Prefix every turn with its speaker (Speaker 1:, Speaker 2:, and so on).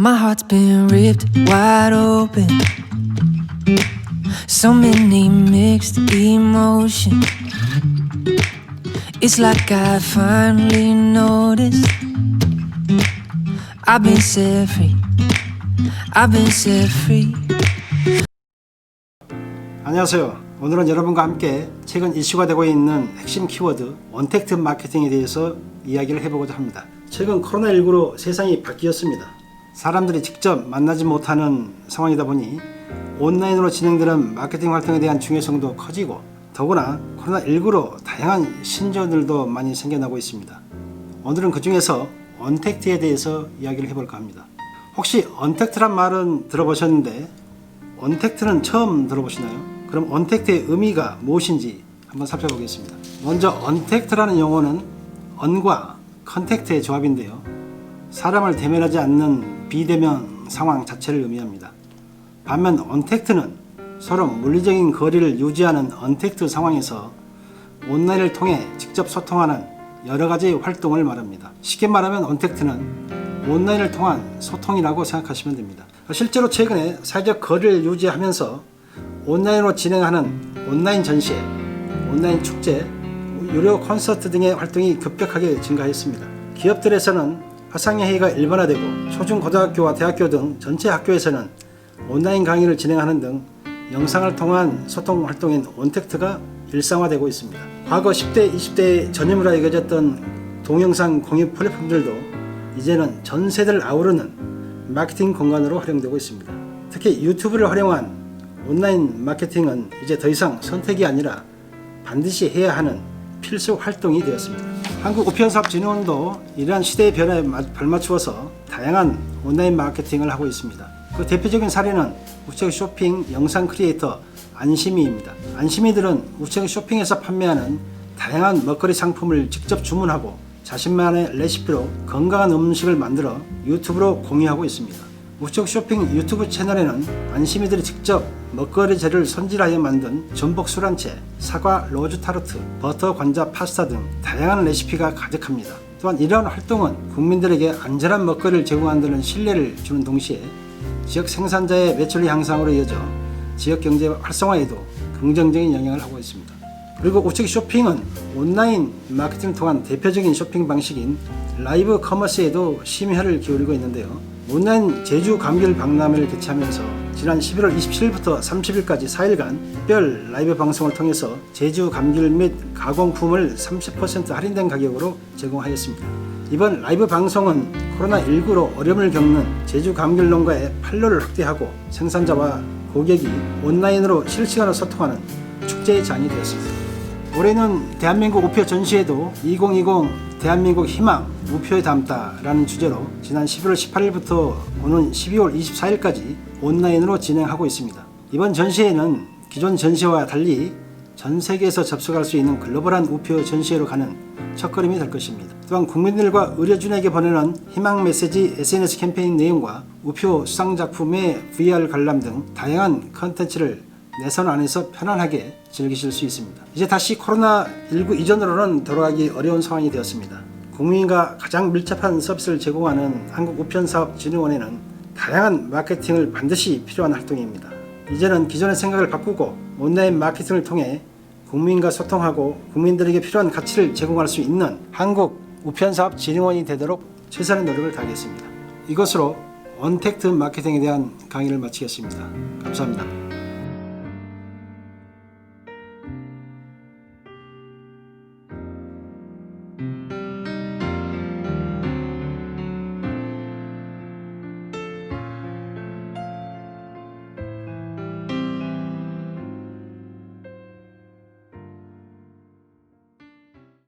Speaker 1: My heart's been ripped wide open. So many mixed emotions. It's like I finally noticed. I've been set free. I've been set free.
Speaker 2: 안녕하세요. 오늘은 여러분과 함께 최근 이슈가 되고 있는 핵심 키워드 원택트 마케팅에 대해서 이야기를 해보고자 합니다. 최근 코로나19로 세상이 바뀌었습니다. 사람들이 직접 만나지 못하는 상황이다 보니 온라인으로 진행되는 마케팅 활동에 대한 중요성도 커지고 더구나 코로나19로 다양한 신조어들도 많이 생겨나고 있습니다. 오늘은 그 중에서 언택트에 대해서 이야기를 해볼까 합니다. 혹시 언택트란 말은 들어보셨는데 언택트는 처음 들어보시나요? 그럼 언택트의 의미가 무엇인지 한번 살펴보겠습니다. 먼저 언택트라는 용어는 언과 컨택트의 조합인데요. 사람을 대면하지 않는 비대면 상황 자체를 의미합니다. 반면 언택트는 서로 물리적인 거리를 유지하는 언택트 상황에서 온라인을 통해 직접 소통하는 여러 가지 활동을 말합니다. 쉽게 말하면 언택트는 온라인을 통한 소통이라고 생각하시면 됩니다. 실제로 최근에 사회적 거리를 유지하면서 온라인으로 진행하는 온라인 전시회, 온라인 축제, 유료 콘서트 등의 활동이 급격하게 증가했습니다. 기업들에서는 화상회의가 일반화되고 초중고등학교와 대학교 등 전체 학교에서는 온라인 강의를 진행하는 등 영상을 통한 소통 활동인 온택트가 일상화되고 있습니다. 과거 10대, 20대의 전유물로 여겨졌던 동영상 공유 플랫폼들도 이제는 전 세대를 아우르는 마케팅 공간으로 활용되고 있습니다. 특히 유튜브를 활용한 온라인 마케팅은 이제 더 이상 선택이 아니라 반드시 해야 하는 필수 활동이 되었습니다. 한국우편사업진흥원도 이러한 시대의 변화에 마- 발맞추어서 다양한 온라인 마케팅을 하고 있습니다. 그 대표적인 사례는 우체국 쇼핑 영상 크리에이터 안심이입니다. 안심이들은 우체국 쇼핑에서 판매하는 다양한 먹거리 상품을 직접 주문하고 자신만의 레시피로 건강한 음식을 만들어 유튜브로 공유하고 있습니다. 우체국 쇼핑 유튜브 채널에는 안심이들이 직접 먹거리 재료를 손질하여 만든 전복 술안채, 사과 로즈 타르트, 버터 관자 파스타 등 다양한 레시피가 가득합니다. 또한 이러한 활동은 국민들에게 안전한 먹거리를 제공한다는 신뢰를 주는 동시에 지역 생산자의 매출 향상으로 이어져 지역 경제 활성화에도 긍정적인 영향을 하고 있습니다. 그리고 우측 쇼핑은 온라인 마케팅을 통한 대표적인 쇼핑 방식인 라이브 커머스에도 심혈을 기울이고 있는데요. 온라인 제주 감귤 박람회를 개최하면서 지난 11월 27일부터 30일까지 4일간 특별 라이브 방송을 통해서 제주 감귤 및 가공품을 30% 할인된 가격으로 제공하였습니다. 이번 라이브 방송은 코로나19로 어려움을 겪는 제주 감귤 농가의 판로를 확대하고 생산자와 고객이 온라인으로 실시간으로 소통하는 축제의 장이 되었습니다. 올해는 대한민국 우표 전시회도 2020 대한민국 희망 우표에 담다라는 주제로 지난 11월 18일부터 오는 12월 24일까지 온라인으로 진행하고 있습니다. 이번 전시회는 기존 전시회와 달리 전 세계에서 접속할 수 있는 글로벌한 우표 전시회로 가는 첫걸음이 될 것입니다. 또한 국민들과 의료진에게 보내는 희망 메시지 SNS 캠페인 내용과 우표 수상 작품의 VR 관람 등 다양한 컨텐츠를 내 선 안에서 편안하게 즐기실 수 있습니다. 이제 다시 코로나19 이전으로는 돌아가기 어려운 상황이 되었습니다. 국민과 가장 밀접한 서비스를 제공하는 한국우편사업진흥원에는 다양한 마케팅을 반드시 필요한 활동입니다. 이제는 기존의 생각을 바꾸고 온라인 마케팅을 통해 국민과 소통하고 국민들에게 필요한 가치를 제공할 수 있는 한국 우편사업진흥원이 되도록 최선의 노력을 다하겠습니다. 이것으로 언택트 마케팅에 대한 강의를 마치겠습니다. 감사합니다.